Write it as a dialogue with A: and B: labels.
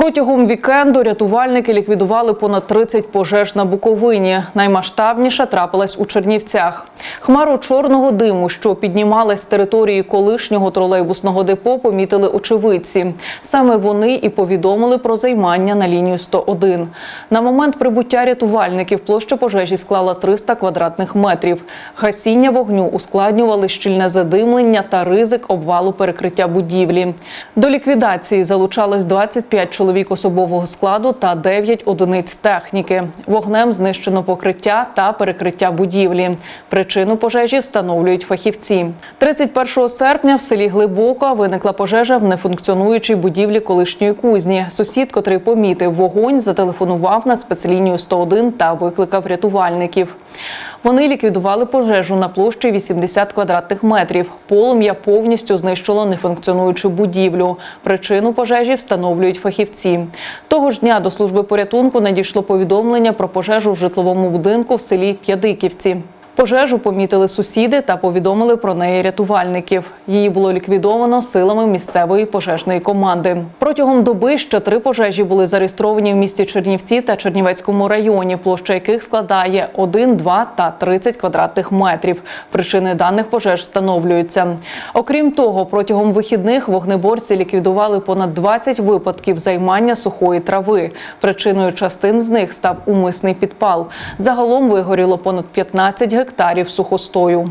A: Протягом вікенду рятувальники ліквідували понад 30 пожеж на Буковині. Наймасштабніша трапилась у Чернівцях. Хмару чорного диму, що піднімалась з території колишнього тролейбусного депо, помітили очевидці. Саме вони і повідомили про займання на лінію 101. На момент прибуття рятувальників площа пожежі склала 300 квадратних метрів. Гасіння вогню ускладнювали щільне задимлення та ризик обвалу перекриття будівлі. До ліквідації залучалось 25 чоловік особового складу та 9 одиниць техніки. Вогнем знищено покриття та перекриття будівлі. Причину пожежі встановлюють фахівці. 31 серпня в селі Глибока виникла пожежа в нефункціонуючій будівлі колишньої кузні. Сусід, котрий помітив вогонь, зателефонував на спецлінію 101 та викликав рятувальників. Вони ліквідували пожежу на площі 80 квадратних метрів. Полум'я повністю знищило нефункціонуючу будівлю. Причину пожежі встановлюють фахівці. Того ж дня до служби порятунку надійшло повідомлення про пожежу в житловому будинку в селі П'ядиківці. Пожежу помітили сусіди та повідомили про неї рятувальників. Її було ліквідовано силами місцевої пожежної команди. Протягом доби ще три пожежі були зареєстровані в місті Чернівці та Чернівецькому районі, площа яких складає 1, 2 та 30 квадратних метрів. Причини даних пожеж встановлюються. Окрім того, протягом вихідних вогнеборці ліквідували понад 20 випадків займання сухої трави. Причиною частин з них став умисний підпал. Загалом вигоріло понад 15 гектарів сухостою.